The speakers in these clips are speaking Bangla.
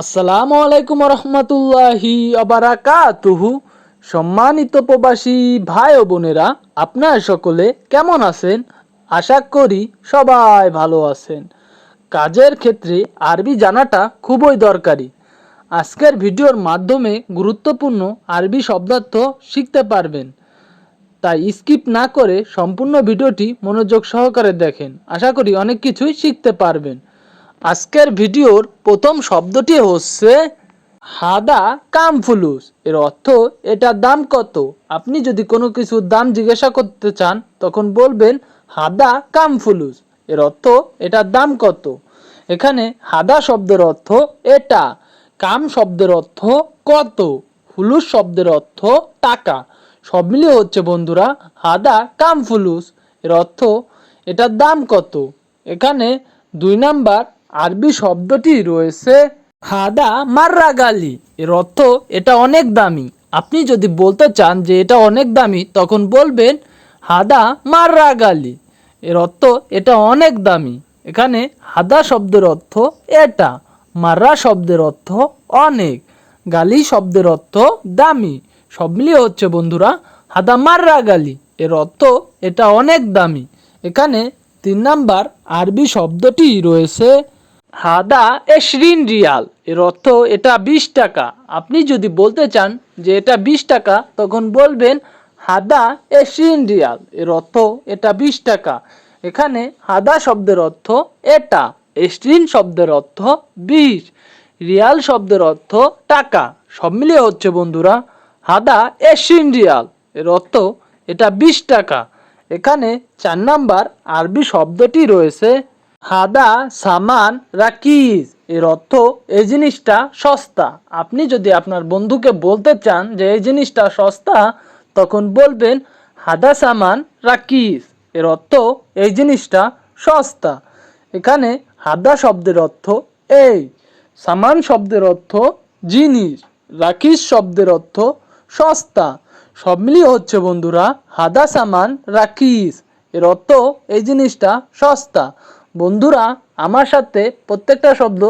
আসসালামু আলাইকুম রহমতুল্লাহি অবারাকাতুহু সম্মানিত প্রবাসী ভাই ও বোনেরা, আপনারা সকলে কেমন আছেন? আশা করি সবাই ভালো আছেন। কাজের ক্ষেত্রে আরবি জানাটা খুবই দরকারি। আজকের ভিডিওর মাধ্যমে গুরুত্বপূর্ণ আরবি শব্দার্থ শিখতে পারবেন। তাই স্কিপ না করে সম্পূর্ণ ভিডিওটি মনোযোগ সহকারে দেখেন। আশা করি অনেক কিছুই শিখতে পারবেন। আজকের ভিডিওর প্রথম শব্দটি হচ্ছে হাদা কামফুলুস। এর অর্থ, এটার দাম কত? আপনি যদি কোনো কিছুর দাম জিজ্ঞাসা করতে চান, তখন বলবেন, হাদা কামফুলুস। এর অর্থ, এটার দাম কত? এখানে হাদা শব্দের অর্থ, এটা। কাম শব্দের অর্থ, কত? ফুলুস শব্দের অর্থ, টাকা। সব মিলিয়ে হচ্ছে, বন্ধুরা, হাদা কাম ফুলুস এর অর্থ, এটার দাম কত? এখানে দুই নাম্বার আরবি শব্দটি রয়েছে হাদা মাররা গালি। এর অর্থ, এটা অনেক দামি। আপনি যদি বলতে চান যে এটা অনেক দামি, তখন বলবেন, হাদা মাররা গালি। এর অর্থ, এটা অনেক দামি। এখানে হাদা শব্দের অর্থ এটা, মাররা শব্দের অর্থ অনেক। গালি শব্দের অর্থ দামি। সব মিলিয়ে হচ্ছে, বন্ধুরা, হাদা মাররা গালি। এর অর্থ, এটা অনেক দামি। এখানে তিন নাম্বার আরবি শব্দটি রয়েছে হাদা এশরিন রিয়াল। এর অর্থ এটা বিশ টাকা। আপনি যদি বলতে চান যে এটা বিশ টাকা, তখন বলবেন হাদা এশরিন রিয়াল। এর অর্থ এটা বিশ টাকা। এখানে হাদা শব্দের অর্থ এটা এশরিন শব্দের অর্থ বিশ। রিয়াল শব্দের অর্থ টাকা। সব মিলিয়ে হচ্ছে বন্ধুরা, হাদা এশরিন রিয়াল। এর অর্থ এটা বিশ টাকা। এখানে চার নাম্বার আরবি শব্দটি রয়েছে হাদা, সামান, রাকিজ, এর অর্থ এই জিনিসটা সস্তা। আপনি যদি আপনার বন্ধুকে বলতে চান যে এই জিনিসটা সস্তা, তখন বলবেন হাদা, সামান, রাকিজ, এর অর্থ এই জিনিসটা সস্তা। এখানে হাদা শব্দের অর্থ এই, সামান শব্দের অর্থ জিনিস রাকিস শব্দের অর্থ সস্তা। সব মিলিয়ে হচ্ছে বন্ধুরা, হাদা, সামান রাকিস এর অর্থ এই জিনিসটা সস্তা। বন্ধুরা, আমার সাথে প্রত্যেকটা শব্দ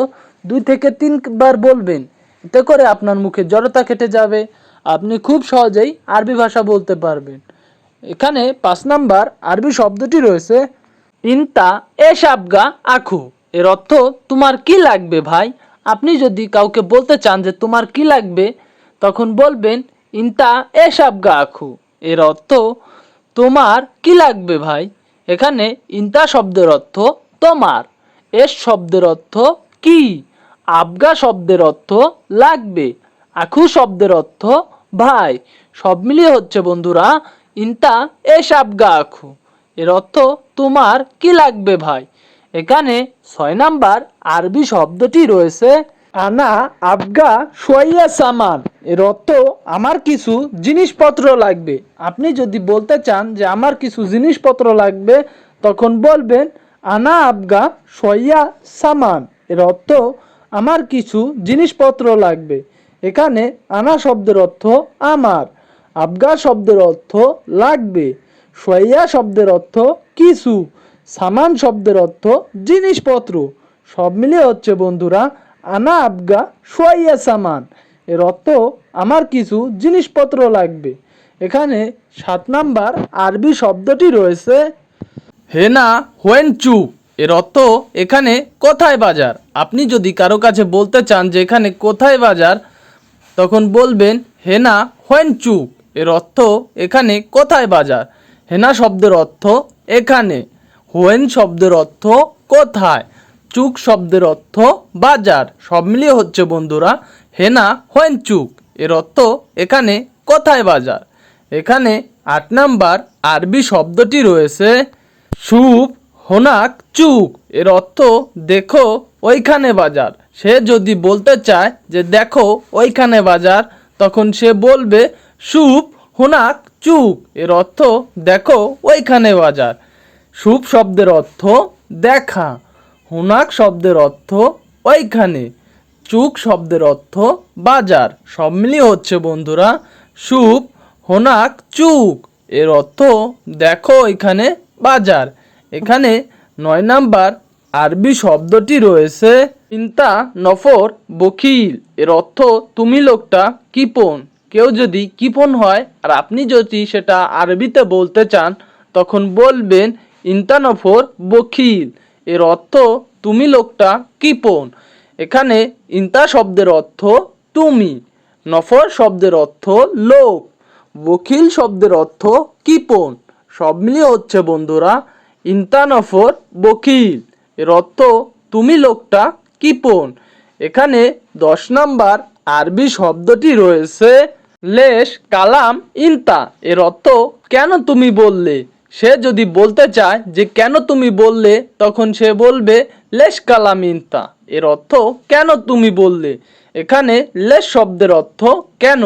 দুই থেকে তিনবার বলবেন। এতে করে আপনার মুখে জড়তা কেটে যাবে, আপনি খুব সহজেই আরবি ভাষা বলতে পারবেন। এখানে পাঁচ নাম্বার আরবি শব্দটি রয়েছে, ইনতা এ সাবগা আখু। এর অর্থ, তোমার কি লাগবে ভাই? আপনি যদি কাউকে বলতে চান যে, তোমার কি লাগবে? তখন বলবেন, ইনতা এ সাবগা আখু। এর অর্থ, তোমার কি লাগবে ভাই? এখানে ইনতা শব্দের অর্থ তোমার। এস শব্দের অর্থ কি? আবগা শব্দের অর্থ লাগবে। আখু শব্দের অর্থ ভাই। সব মিলিয়ে হচ্ছে বন্ধুরা, ইনতা এস আবগা আখু। এর অর্থ তোমার কি লাগবে ভাই? এখানে ছয় নাম্বার আরবি শব্দটি রয়েছে, আনা আবগা সোয়াইয়া সামান। এর অর্থ আমার কিছু জিনিসপত্র লাগবে। আপনি যদি বলতে চান যে আমার কিছু জিনিসপত্র লাগবে, তখন বলবেন আনা আবগা সোয়াইয়া সামান। এর অর্থ, আমার কিছু জিনিসপত্র লাগবে। এখানে আনা শব্দের অর্থ, আমার। আবগা শব্দের অর্থ, লাগবে। সোয়াইয়া শব্দের অর্থ, কিছু। সামান শব্দের অর্থ, জিনিসপত্র। সব মিলিয়ে হচ্ছে, বন্ধুরা, আনা আবগা সোয়াইয়া সামান। এর অর্থ, আমার কিছু জিনিসপত্র লাগবে। এখানে সাত নাম্বার আরবি শব্দটি রয়েছে হেনা হোয়েন চু এর অর্থ, এখানে কোথায় বাজার? আপনি যদি কারও কাছে বলতে চান যে এখানে কোথায় বাজার, তখন বলবেন হেনা হোয়েন চুক এর অর্থ, এখানে কোথায় বাজার? হেনা শব্দের অর্থ, এখানে। হোয়েন শব্দের অর্থ, কোথায়? চুক শব্দের অর্থ, বাজার। সব মিলিয়ে হচ্ছে বন্ধুরা হেনা হোয়েন চুক এর অর্থ, এখানে কোথায় বাজার? এখানে আট নাম্বার আরবি শব্দটি রয়েছে সুপ, হোনাক, চুক। এর অর্থ, দেখো ওইখানে বাজার। সে যদি বলতে চায় যে, দেখো ওইখানে বাজার, তখন সে বলবে, সুপ, হোনাক, চুক। এর অর্থ, দেখো ওইখানে বাজার। সুপ শব্দের অর্থ, দেখা। হোনাক শব্দের অর্থ, ওইখানে। চুক শব্দের অর্থ, বাজার। সব মিলিয়ে হচ্ছে, বন্ধুরা, সুপ, হোনাক, চুক। এর অর্থ, দেখো এখানে বাজার। এখানে নয় নাম্বার আরবি শব্দটি রয়েছে। ইন্তা নফর বকিল। এর অর্থ, তুমি লোকটা কিপন। কেউ যদি কিপন হয় আর আপনি যদি সেটা আরবিতে বলতে চান, তখন বলবেন, ইন্তা নফর বকিল। এর অর্থ, তুমি লোকটা কিপন। এখানে ইন্তা শব্দের অর্থ, তুমি। নফর শব্দের অর্থ, লোক। বকিল শব্দের অর্থ, কিপন। সব মিলিয়ে হচ্ছে বন্ধুরা ইন্তা নফর বকিল। এর অর্থ, তুমি লোকটা কিপন এখানে দশ নাম্বার আরবি শব্দটি রয়েছে, লেশ কালাম ইন্তা এর অর্থ, কেন তুমি বললে? সে যদি বলতে চায় যে, কেন তুমি বললে? তখন সে বলবে, লেশ কালাম ইন্তা এর অর্থ, কেন তুমি বললে? এখানে লেশ শব্দের অর্থ, কেন?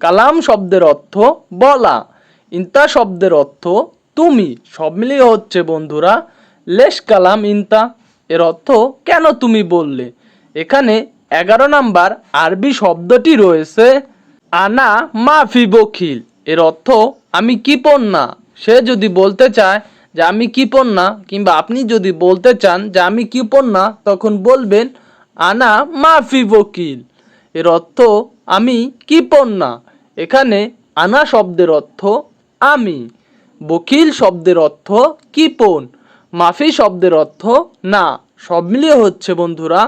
কালাম শব্দের অর্থ, বলা। ইন্তা শব্দের অর্থ, তুমি সব মিলিয়ে হচ্ছে, বন্ধুরা, লেশ কালাম ইন্তা এর অর্থ, কেন তুমি বললে এখানে এগারো নাম্বার আরবি শব্দটি রয়েছে, আনা মাফি বখিল এর অর্থ, আমি কিপন না সে যদি বলতে চায় যে, আমি কিপন না কিংবা আপনি যদি বলতে চান যে, আমি কিপন না তখন বলবেন, আনা মাফি বকিল এর অর্থ, আমি কিপন না এখানে আনা শব্দের অর্থ আমি। বকিল শব্দের অর্থ কিপন, মাফি শব্দের অর্থ না। সব মিলিয়ে হচ্ছে বন্ধুরা,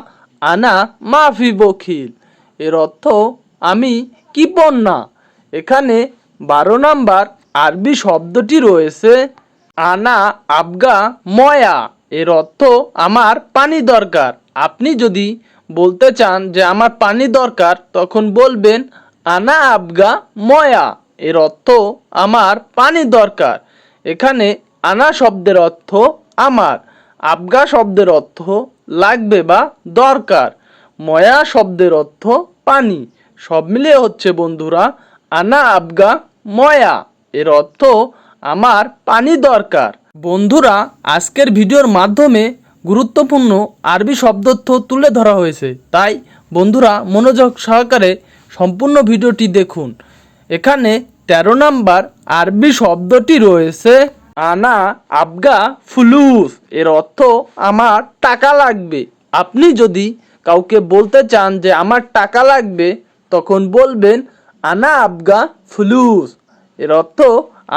আনা মাফি বকিল। এর অর্থ আমি কিপন না। এখানে বারো নাম্বার আরবি শব্দটি রয়েছে, আনা আবগা ময়া। এর অর্থ আমার পানি দরকার। আপনি যদি বলতে চান যে আমার পানি দরকার, তখন বলবেন, আনা আবগা ময়া। এর অর্থ আমার পানি দরকার। এখানে আনা শব্দের অর্থ আমার, আবগা শব্দের অর্থ লাগবে বা দরকার, ময়া শব্দের অর্থ পানি। সব মিলিয়ে হচ্ছে বন্ধুরা, আনা, আবগা, ময়া, এর অর্থ আমার পানি দরকার। বন্ধুরা, আজকের ভিডিওর মাধ্যমে গুরুত্বপূর্ণ আরবি শব্দত্ব তুলে ধরা হয়েছে। তাই বন্ধুরা, মনোযোগ সহকারে সম্পূর্ণ ভিডিওটি দেখুন। এখানে তেরো নাম্বার আরবি শব্দটি রয়েছে, আনা আবগা ফুলুস। এর অর্থ আমার টাকা লাগবে। আপনি যদি কাউকে বলতে চান যে আমার টাকা লাগবে, তখন বলবেন, আনা আবগা ফুলুস। এর অর্থ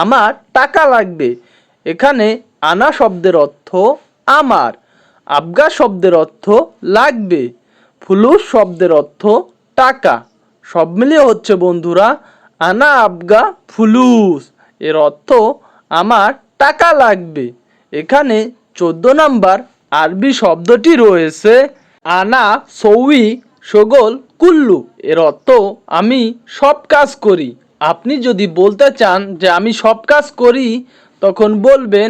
আমার টাকা লাগবে। এখানে আনা শব্দের অর্থ আমার, আবগা শব্দের অর্থ লাগবে। ফুলুস শব্দের অর্থ টাকা। সব মিলিয়ে হচ্ছে বন্ধুরা আনা আবগা ফুলুস। এর অর্থ, আমার টাকা লাগবে। এখানে চোদ্দ নাম্বার আরবি শব্দটি রয়েছে আনা সৌই সগোল কুল্লু। এর অর্থ, আমি সব কাজ করি। আপনি যদি বলতে চান যে, আমি সব কাজ করি, তখন বলবেন,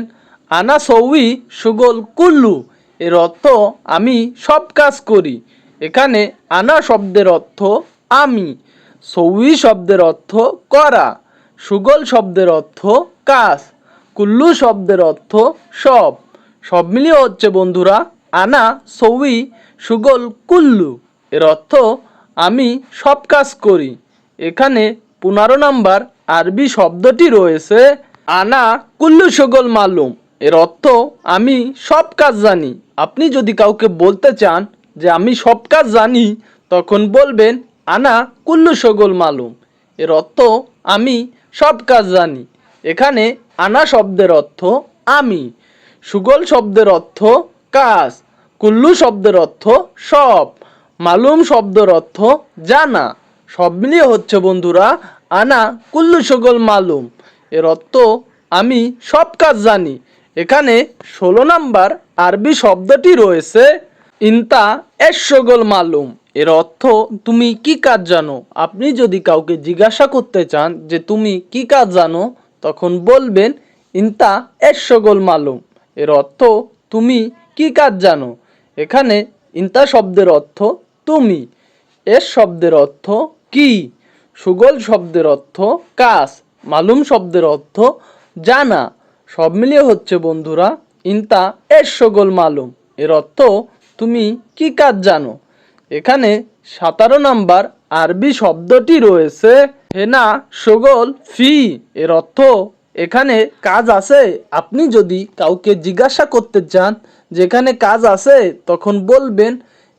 আনা সৌই সুগোল কুল্লু। এর অর্থ, আমি সব কাজ করি। এখানে আনা শব্দের অর্থ, আমি। সৌই শব্দের অর্থ করা, সুগল শব্দের অর্থ কাজ, কুল্লু শব্দের অর্থ সব। সব মিলিয়ে হচ্ছে বন্ধুরা, আনা, সৌই, সুগল, কুল্লু। এর অর্থ আমি সব কাজ করি। এখানে পনেরো নাম্বার আরবি শব্দটি রয়েছে, আনা, কুল্লু, সুগল, মালুম। এর অর্থ আমি সব কাজ জানি। আপনি যদি কাউকে বলতে চান যে আমি সব কাজ জানি, তখন বলবেন, আনা কুল্লু সগল মালুম। এর অর্থ আমি, সব কাজ জানি। এখানে আনা শব্দের অর্থ আমি, সুগল শব্দের অর্থ কাজ, কুল্লু শব্দের অর্থ সব, মালুম শব্দের অর্থ জানা। সব মিলিয়ে হচ্ছে বন্ধুরা, আনা কুল্লু সগল মালুম। এর অর্থ আমি, সব কাজ জানি। এখানে ষোলো নাম্বার আরবি শব্দটি রয়েছে, ইন্তা এস সগল মালুম। এর অর্থ, তুমি কি কাজ জানো? আপনি যদি কাউকে জিজ্ঞাসা করতে চান যে তুমি কি কাজ জানো, তখন বলবেন, ইন্তা এস সগল মালুম। এর অর্থ, তুমি কি কাজ জানো? এখানে, ইন্তা শব্দের অর্থ, তুমি। এস শব্দের অর্থ, কি? সুগল শব্দের অর্থ, কাজ। মালুম শব্দের অর্থ, জানা। সব মিলিয়ে হচ্ছে, বন্ধুরা, ইন্তা এস সগল মালুম। এর অর্থ, তুমি কি কাজ জানো? এখানে সতেরো নাম্বার আরবি শব্দটি রয়েছে। হেনা, সগল, ফি, এর অর্থ এখানে কাজ আছে। আপনি যদি কাউকে জিজ্ঞাসা করতে চান যেখানে কাজ আছে, তখন বলবেন,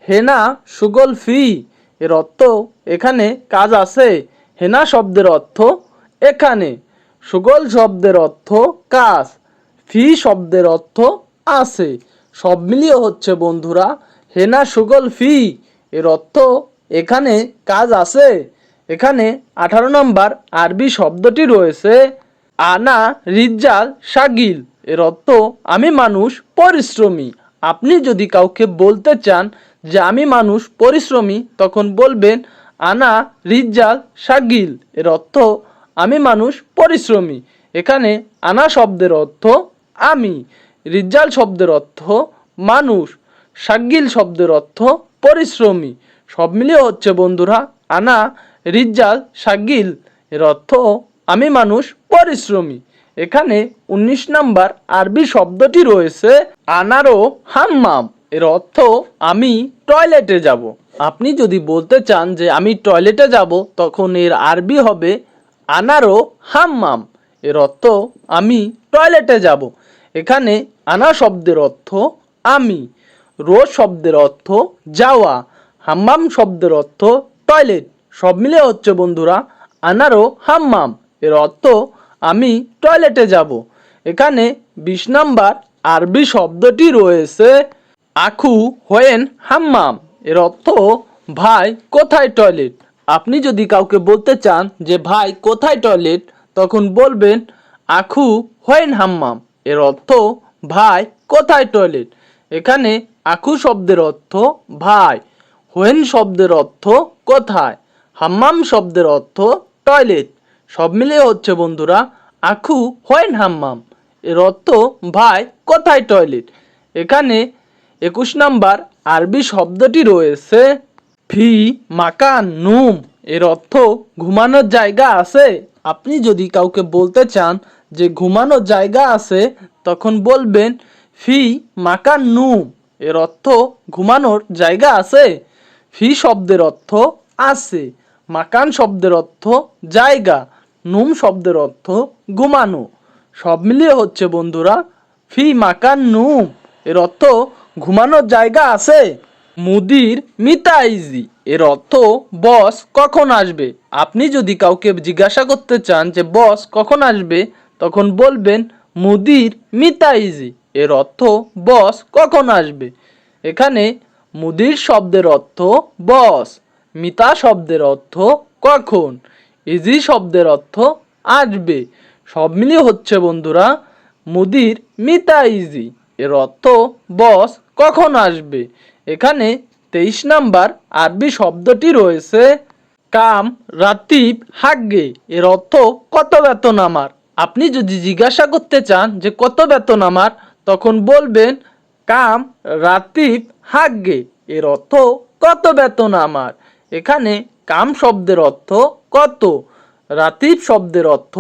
হেনা, সুগল, ফি, এর অর্থ এখানে কাজ আছে। হেনা শব্দের অর্থ এখানে, সুগল শব্দের অর্থ কাজ, ফি শব্দের অর্থ আছে। সব মিলিয়ে হচ্ছে বন্ধুরা, হেনা, সুগল, ফি এর অর্থ এখানে কাজ আছে। এখানে আঠারো নম্বর আরবি শব্দটি রয়েছে, আনা রিজ্জাল শাগিল। এর অর্থ, আমি মানুষ পরিশ্রমী। আপনি যদি কাউকে বলতে চান যে আমি মানুষ পরিশ্রমী, তখন বলবেন, আনা রিজ্জাল শাগিল। এর অর্থ, আমি মানুষ পরিশ্রমী। এখানে আনা শব্দের অর্থ, আমি। রিজ্জাল শব্দের অর্থ, মানুষ। শাগিল শব্দের অর্থ পরিশ্রমী। সব মিলিয়ে হচ্ছে বন্ধুরা, আনা, রিজ্জাল, শাগিল, এর অর্থ আমি মানুষ, পরিশ্রমী। এখানে উনিশ নাম্বার আরবি শব্দটি রয়েছে আনারো হাম্মাম। এর অর্থ আমি টয়লেটে যাব। আপনি যদি বলতে চান যে আমি টয়লেটে যাব, তখন এর আরবি হবে আনারো হাম্মাম। এর অর্থ আমি টয়লেটে যাব। এখানে আনা শব্দের অর্থ আমি। রোজ শব্দের অর্থ যাওয়া, হাম্মাম শব্দের অর্থ টয়লেট। সব মিলে হচ্ছে বন্ধুরা আনারো হাম্মাম। এর অর্থ আমি টয়লেটে যাব। এখানে বিশ নাম্বার আরবি শব্দটি রয়েছে, আখু হোয়েন হাম্মাম। এর অর্থ ভাই কোথায় টয়লেট? আপনি যদি কাউকে বলতে চান যে ভাই কোথায় টয়লেট, তখন বলবেন আখু হোয়েন হাম্মাম। এর অর্থ ভাই কোথায় টয়লেট? এখানে আখু শব্দের অর্থ ভাই, হোয়েন শব্দের অর্থ কোথায়, হাম্মাম শব্দের অর্থ টয়লেট। সব মিলিয়ে হচ্ছে বন্ধুরা আখু হোয়েন, হাম্মাম। এর অর্থ ভাই, কোথায় টয়লেট? এখানে একুশ নাম্বার আরবি শব্দটি রয়েছে, ফি, মাকান, নুম। এর অর্থ ঘুমানোর জায়গা আছে। আপনি যদি কাউকে বলতে চান যে ঘুমানোর জায়গা আছে, তখন বলবেন, ফি, মাকান, নুম। এর অর্থ ঘুমানোর জায়গা আছে, ফি শব্দের অর্থ আছে, মাকান শব্দের অর্থ জায়গা, নুম শব্দের অর্থ ঘুমানো। সব মিলিয়ে হচ্ছে বন্ধুরা, ফি মাকান নুম, এর অর্থ ঘুমানোর জায়গা আছে, মুদির মিতাইজি, এর অর্থ বস কখন আসবে। আপনি যদি কাউকে জিজ্ঞাসা করতে চান যে বস কখন আসবে, তখন বলবেন মুদির মিতাইজি। এর অর্থ বস কখন আসবে? এখানে মুদির শব্দের অর্থ বস, মিতা শব্দের অর্থ কখন, ইজি শব্দের অর্থ আসবে। সব মিলিয়ে হচ্ছে বন্ধুরা, মুদির মিতা ইজি, এর অর্থ বস কখন আসবে? এখানে তেইশ নাম্বার আরবি শব্দটি রয়েছে, কাম রাতিব হাগ্গে, এর অর্থ কত বেতন আমার? আপনি যদি জিজ্ঞাসা করতে চান যে কত বেতন আমার তখন বলবেন, কাম রাতিব হাগ্গে এর অর্থ কত বেতন আমার? এখানে কাম শব্দের অর্থ কত? রাতিব শব্দের অর্থ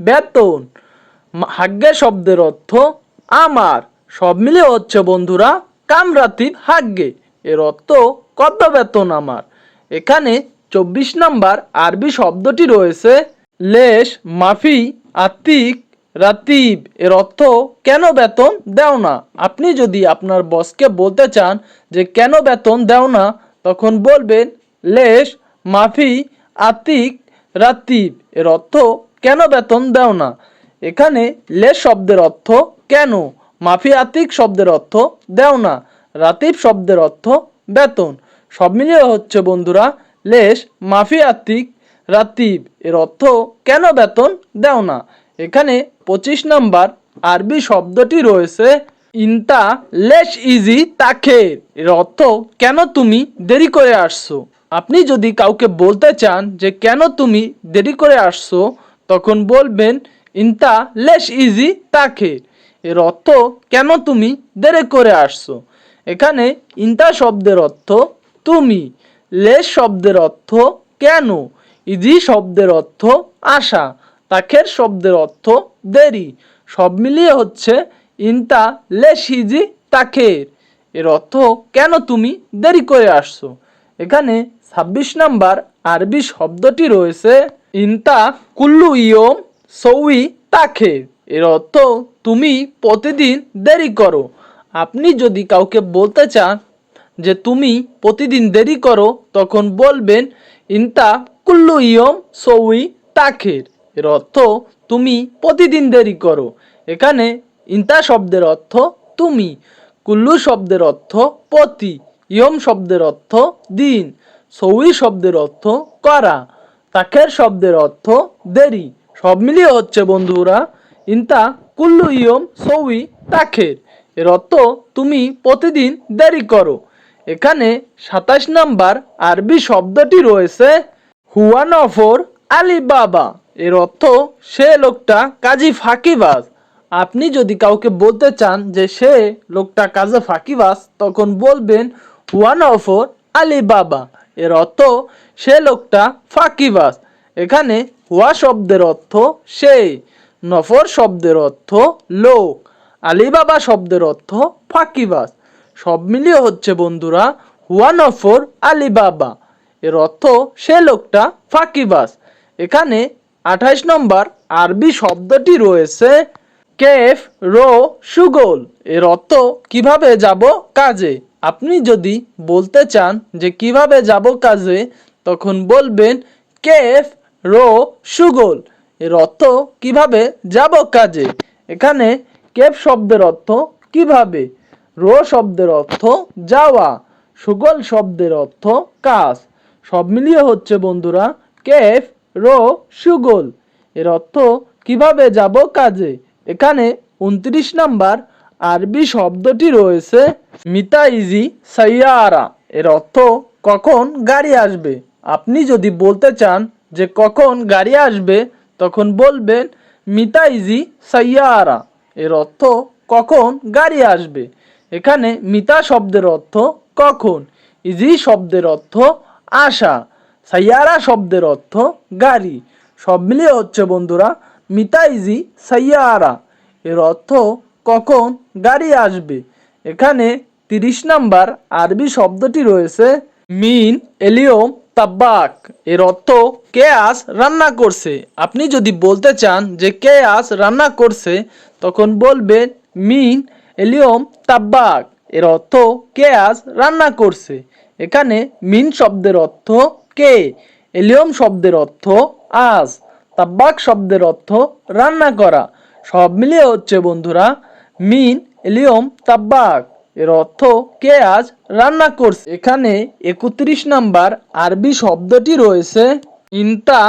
বেতন। হাগ্গে শব্দের অর্থ আমার। সব মিলে হচ্ছে বন্ধুরা, কাম রাতিব হাগ্গে এর অর্থ কত বেতন আমার? এখানে চব্বিশ নাম্বার আরবি শব্দটি রয়েছে, লেশ, মাফি আত্মিক রাতিব এর অর্থ কেন বেতন দেও না? আপনি যদি আপনার বসকে বলতে চান যে কেন বেতন দেও না, তখন বলবেন, লেশ, মাফি, আতিক, রাতিব। এর অর্থ কেন বেতন দেও না? এখানে লেশ শব্দের অর্থ কেন, মাফি, আতিক শব্দের অর্থ দেও না, রাতিব শব্দের অর্থ বেতন। সব মিলিয়ে হচ্ছে বন্ধুরা, লেশ, মাফি, আতিক, রাতিব, এর অর্থ কেন বেতন দেও না? এখানে পঁচিশ নাম্বার আরবি শব্দটি রয়েছে, ইনতা লেশ ইজি তাকে এর অর্থ, কেন তুমি দেরি করে আসছো? আপনি যদি কাউকে বলতে চান যে, কেন তুমি দেরি করে আসছো? তখন বলবেন, ইনতা লেশ ইজি তাকে এর অর্থ, কেন তুমি দেরি করে আসছো? এখানে ইন্তা শব্দের অর্থ, তুমি। লেশ শব্দের অর্থ, কেন? ইজি শব্দের অর্থ, আশা। তাখের শব্দের অর্থ দেরি। সব মিলিয়ে হচ্ছে ইনতা লেশ ইজি তাখের এর অর্থ কেন তুমি দেরি করে আসছো? এখানে ছাব্বিশ নাম্বার আরবি শব্দটি রয়েছে ইনতা কুল্লু ইয়ম সৌই তাখের এর অর্থ তুমি প্রতিদিন দেরি করো। আপনি যদি কাউকে বলতে চান যে তুমি প্রতিদিন দেরি করো, তখন বলবেন ইনতা কুল্লু ইয়ম সৌই তাখের এর অর্থ তুমি প্রতিদিন দেরি করো। এখানে ইনতা শব্দের অর্থ তুমি, কুল্লু শব্দের অর্থ প্রতি, ইয়ম শব্দের অর্থ দিন, সৌই শব্দের অর্থ করা, তাখের শব্দের অর্থ দেরি। সব মিলিয়ে হচ্ছে বন্ধুরা, ইনতা, কুল্লু, ইয়ম, সৌই, তাখের। এর অর্থ তুমি প্রতিদিন দেরি করো। এখানে সাতাশ নাম্বার আরবি শব্দটি রয়েছে, হুয়া নফর আলী বাবা। এর অর্থ, সে লোকটা কাজী ফাঁকিবাজ। আপনি যদি কাউকে বলতে চান যে সে লোকটা কাজে ফাঁকিবাজ, তখন বলবেন হুয়া নফর আলী বাবা। এর অর্থ, সে লোকটা ফাঁকিবাজ। এখানে হুয়া শব্দের অর্থ, সে। নফর শব্দের অর্থ, লোক। আলিবাবা শব্দের অর্থ, ফাঁকিবাজ। সব মিলিয়ে হচ্ছে বন্ধুরা হুয়া নফর আলিবাবা এর অর্থ, সে লোকটা ফাঁকিবাজ। এখানে আঠাইশ নম্বর আরবি শব্দটি রয়েছে কেফ, রো, সুগোল। এর অর্থ, কীভাবে যাব কাজে? আপনি যদি বলতে চান যে, কীভাবে যাব কাজে? তখন বলবেন, কেফ, রো, সুগোল। এর অর্থ, কীভাবে যাব কাজে? এখানে কেফ শব্দের অর্থ, কীভাবে? রো শব্দের অর্থ, যাওয়া। সুগল শব্দের অর্থ, কাজ। সব মিলিয়ে হচ্ছে বন্ধুরা, কেফ রো সুগল। এর অর্থ, কীভাবে যাব কাজে? এখানে উনত্রিশ নাম্বার আরবি শব্দটি রয়েছে, মিতাইজি সাইয়ারা। এর অর্থ, কখন গাড়ি আসবে? আপনি যদি বলতে চান যে, কখন গাড়ি আসবে? তখন বলবেন, মিতাইজি সাইয়ারা। এর অর্থ, কখন গাড়ি আসবে? এখানে মিতা শব্দের অর্থ, কখন। ইজি শব্দের অর্থ, আশা। সাইয়ারা শব্দের অর্থ গাড়ি। সব মিলিয়ে হচ্ছে বন্ধুরা, মিতাইজি সাইয়ারা। এর অর্থ কখন গাড়ি আসবে। এখানে তিরিশ নাম্বার আরবি শব্দটি রয়েছে মিন এলিয়ম তাব্বাক। এর অর্থ কে আজ রান্না করছে। আপনি যদি বলতে চান যে কে আজ রান্না করছে, তখন বলবেন মিন এলিয়ম তাব্বাক। এর অর্থ কে আজ রান্না করছে। এখানে মিন শব্দের অর্থ কে এলিয়ম শব্দের অর্থ আজ তাব্বাক শব্দের অর্থ রান্না করা। সব মিলিয়ে হচ্ছে বন্ধুরা, মিন, এলিয়ম তাব্বাক এর অর্থ কে আজ রান্না করছে। এখানে একত্রিশ নাম্বার আরবি শব্দটি রয়েছে ইনতা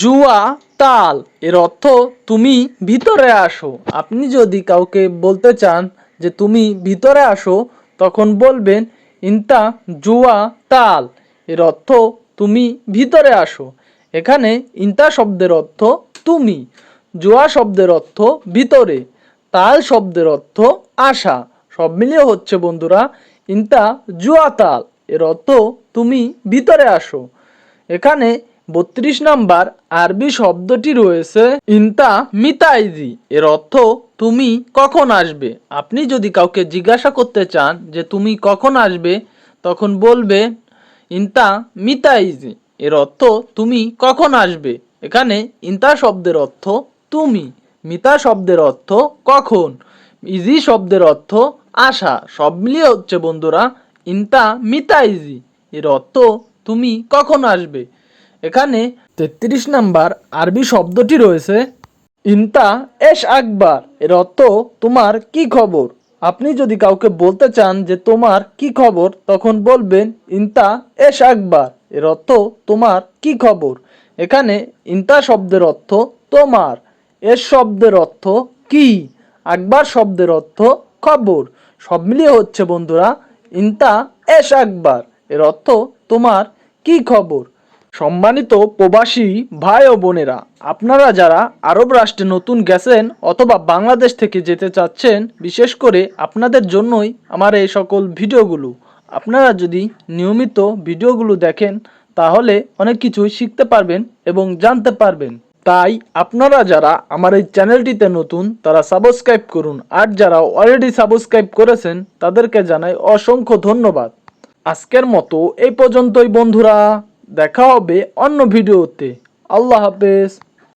জুয়া তাল। এর অর্থ তুমি ভিতরে আসো। আপনি যদি কাউকে বলতে চান যে তুমি ভিতরে আসো, তখন বলবেন ইনতা জুয়া তাল। এর অর্থ তুমি ভিতরে আসো। এখানে ইনতা শব্দের অর্থ তুমি, জুয়া শব্দের অর্থ ভিতরে, তাল শব্দের অর্থ আশা সব মিলিয়ে হচ্ছে বন্ধুরা, ইনতা জুয়া তাল, এর অর্থ তুমি ভিতরে আসো। এখানে বত্রিশ নাম্বার আরবি শব্দটি রয়েছে ইনতা মিতাইজি, এর অর্থ তুমি কখন আসবে। আপনি যদি কাউকে জিজ্ঞাসা করতে চান যে তুমি কখন আসবে, তখন বলবে ইনতা মিতাইজি এর অর্থ তুমি কখন আসবে? এখানে ইনতা শব্দের অর্থ তুমি, মিতা শব্দের অর্থ কখন, ইজি শব্দের অর্থ আশা সব মিলিয়ে হচ্ছে বন্ধুরা, ইনতা মিতা ইজি। এর অর্থ তুমি কখন আসবে? এখানে তেত্রিশ নাম্বার আরবি শব্দটি রয়েছে, ইনতা এস আকবার। এর অর্থ তোমার কি খবর? আপনি যদি কাউকে বলতে চান যে তোমার কি খবর, তখন বলবেন, ইনতা এস আকবার। এর অর্থ, তোমার কি খবর? এখানে, ইনতা শব্দের অর্থ, তোমার। এস শব্দের অর্থ, কি? আকবার শব্দের অর্থ, খবর। সব মিলিয়ে হচ্ছে বন্ধুরা, ইনতা এস আকবার। এর অর্থ, তোমার কি খবর? সম্মানিত প্রবাসী ভাই ও বোনেরা, আপনারা যারা আরব রাষ্ট্রে নতুন গেছেন অথবা বাংলাদেশ থেকে যেতে চাচ্ছেন, বিশেষ করে আপনাদের জন্যই আমার এই সকল ভিডিওগুলো। আপনারা যদি নিয়মিত ভিডিওগুলো দেখেন, তাহলে অনেক কিছুই শিখতে পারবেন এবং জানতে পারবেন। তাই আপনারা যারা আমার এই চ্যানেলটিতে নতুন, তারা সাবস্ক্রাইব করুন। আর যারা অলরেডি সাবস্ক্রাইব করেছেন, তাদেরকে জানাই অসংখ্য ধন্যবাদ। আজকের মতো এই পর্যন্তই, বন্ধুরা। দেখা হবে অন্য ভিডিওতে। আল্লাহ হাফেজ।